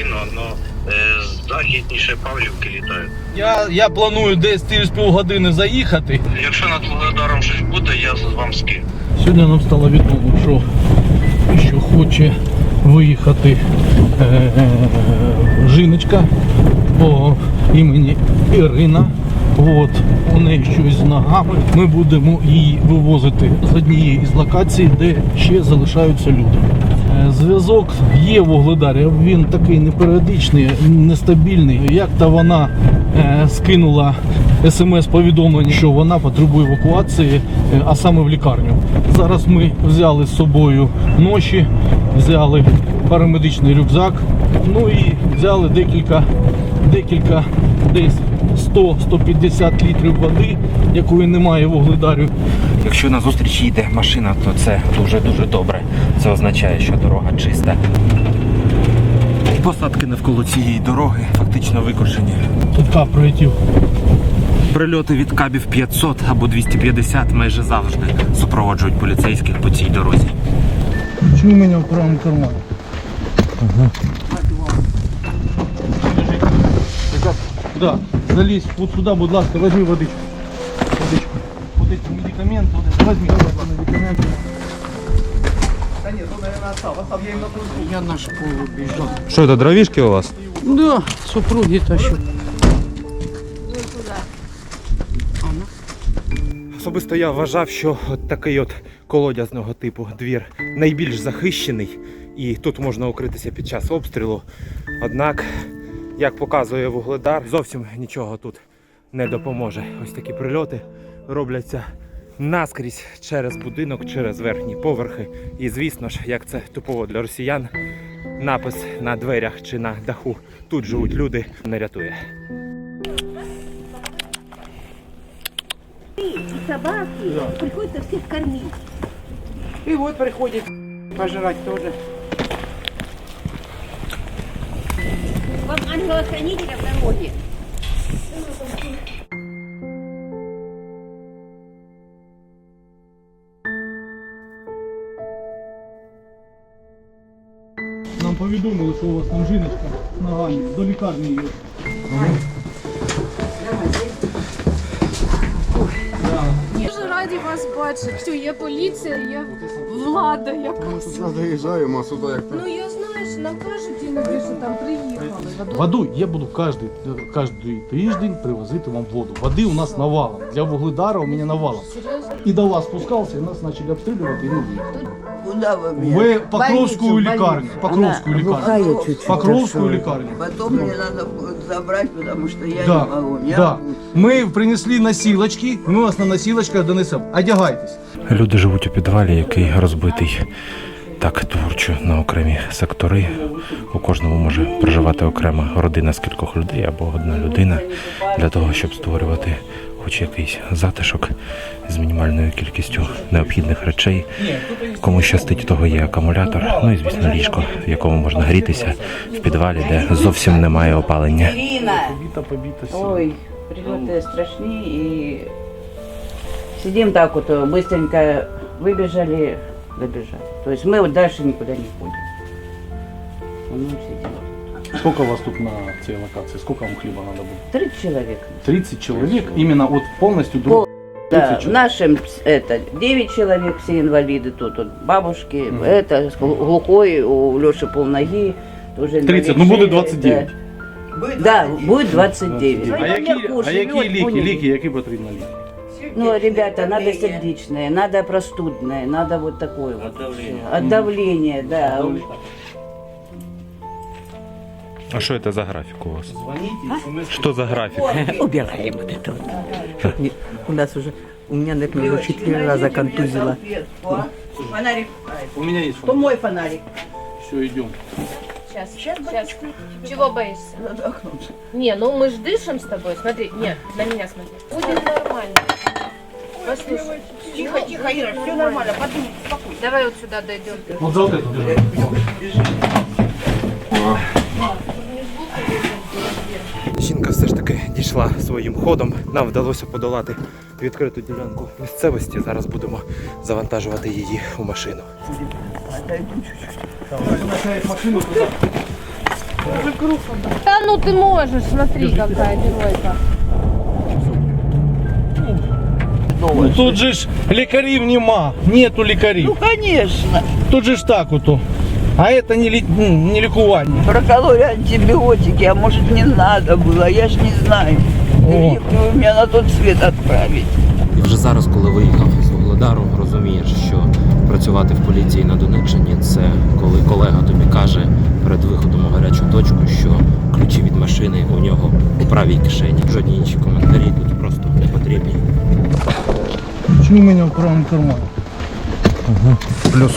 спокійно, але західніше Павлівки літають. Я, я планую десь через півгодини заїхати. Якщо над Вугледаром щось буде, я вам скину. Сьогодні нам стало відомо, що, що хоче виїхати е, жіночка по імені Ірина. От, у неї щось з ногами. Ми будемо її вивозити з однієї із локацій, де ще залишаються люди. Е, Зв'язок є Вугледарі, він такий неперіодичний, нестабільний. Як то вона е, скинула смс-повідомлення, що вона потребує евакуації, е, а саме в лікарню. Зараз ми взяли з собою ноші, взяли парамедичний рюкзак, ну і взяли декілька, декілька десь 100-150 літрів води, якої немає в Вугледарі. Якщо на зустріч їде машина, то це дуже-дуже добре. Це означає, що дорога чиста. Посадки навколо цієї дороги фактично викошені. Тут кап прилетів. Прильоти від кабів 500 або 250 майже завжди супроводжують поліцейських по цій дорозі. Ключи у меня в правом кармане. Ребят, Да, залезь вот сюда, будь ласка, возьми водичку. Водичку. Вот эти медикаменты, вот это, возьми, пожалуйста, медикаменты. Да нет, он, наверное, остав, остав, я им натружу. Я на школу бежал. Що це, дровішки у вас? Да, супруги тащу. Особисто я вважав, що от такий от колодязного типу двір найбільш захищений і тут можна укритися під час обстрілу. Однак, як показує вугледар, зовсім нічого тут не допоможе. Ось такі прильоти робляться наскрізь через будинок, через верхні поверхи. І звісно ж, як це типово для росіян, напис на дверях чи на даху тут живуть люди не рятує. и собаки приходится всех кормить. И вот приходит пожрать тоже. Вам ангела-хранителя в дороге. Нам повідомили, що у вас там жіночка з ногами, до лікарні її. Дуже раді вас бачити. Все, є поліція, є влада якась. Заїжджаємо, а сюди як Ну я нам іноді, що там приїхали. Воду я буду кожний, кожний тиждень привозити вам воду. Води у нас навалом. Для Вугледара у мене навалом. І до вас спускався, і нас почали обстрілювати, і ми виїхали. Куда вы меня? В Покровскую Больницу, лікарню. больницу. Покровскую Она лікарню. чуть-чуть. Покровскую лікарню. Потом мне надо будет забрать, потому что я Да, не могу. Я да. Ми принесли носілочки, ми вас на носілочках донесемо. Одягайтесь. Люди живуть у підвалі, який розбитий так творчо на окремі сектори. У кожному може проживати окрема родина з кількох людей або одна людина для того, щоб створювати хоч якийсь затишок з мінімальною кількістю необхідних речей. Кому щастить, у того є акумулятор, ну і звісно ліжко, в якому можна грітися в підвалі, де зовсім немає опалення. Ирина! Побіта, побіта Ой, прилеты страшнее и сидим так вот, быстренько выбежали, добежали. То есть мы вот дальше никуда не ходим. Ну, сидим. Сколько вас тут на цій локації? Сколько вам хліба надо буде? 30 человек. 30 чоловік, іменно от повністю друг. Да, 30 в человек. нашем это 9 человек, все инвалиды тут, вот бабушки, это с глу- глухой, у Леши полноги, тоже 30, инвалид ну буде шеи, 29. Да, да, будет 29. А які, Наверху а які живет, ліки, поняли? ліки, які потрібні ліки? Ну, ребята, надо сердечное, надо простудное, надо вот такое вот. всё. От давления, да. А що це за графік у вас? Дзвоніть, Що за графік? Убираем вот это вот. Чтоб не- У нас уже, у меня, наверное, уже четыре раза контузило. Фонарик. У мене є То мой фонарик. Все, йдемо. Сейчас, сейчас. Чего боишься? Не, ну мы ж дышим с тобой. Смотри, нет, на меня смотри. Будет нормально. Послушай. Тихо, тихо, Ира, все нормально, подумай, спокойно. Давай вот сюда дойдем. Вот за вот держи. Жінка все ж таки дійшла своїм ходом. Нам вдалося подолати відкриту ділянку місцевості. Зараз будемо завантажувати її у машину. Машину туди. Да ну ты можешь, смотри, какая геройка. Ну, тут же ж лікарів нема, нету лікарів. Ну, конечно. Тут же ж так ото. А это не, лі... ну, не лікування. Прокололи антибиотики, а может не надо было, я ж не знаю. О. Или вы меня на тот свет отправить. І вже зараз, коли виїхав з Вугледару, розумієш, що працювати в поліції на Донеччині це коли колега тобі каже перед виходом у гарячу точку, що ключі від машини у нього у правій кишені. Жодні інші коментарі тут просто не потрібні. Ключи у меня в правом кармане. Плюс